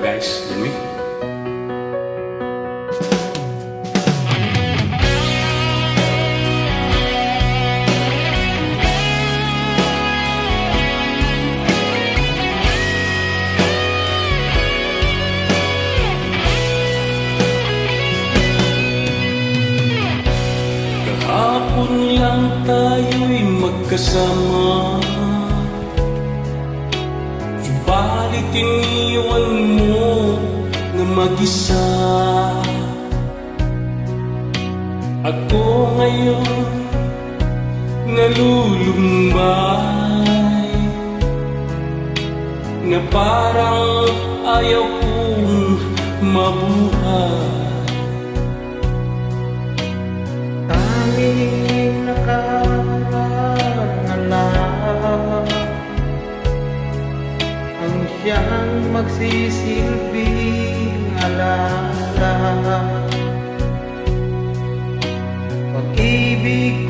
you guys and me. Kahapon lang tayo'y magkasama ako'y mo na mag-isa. Ako ngayon nalulumbay Na parang ayaw kong mabuhay. siyang magsisilbing alala. Pag-ibig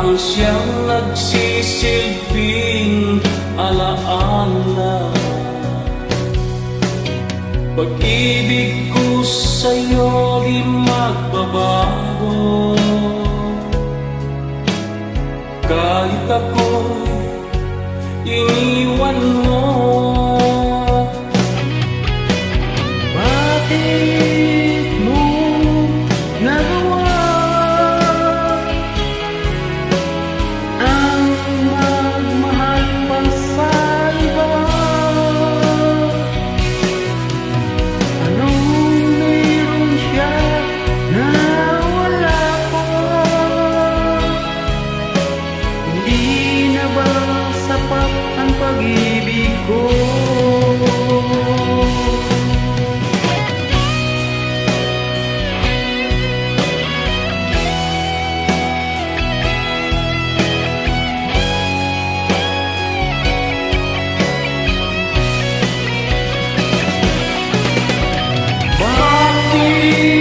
lang siyang nagsisilbing alaala. Pag-ibig ko sa'yo di magbabago. Kahit ako'y iniwan mo. You.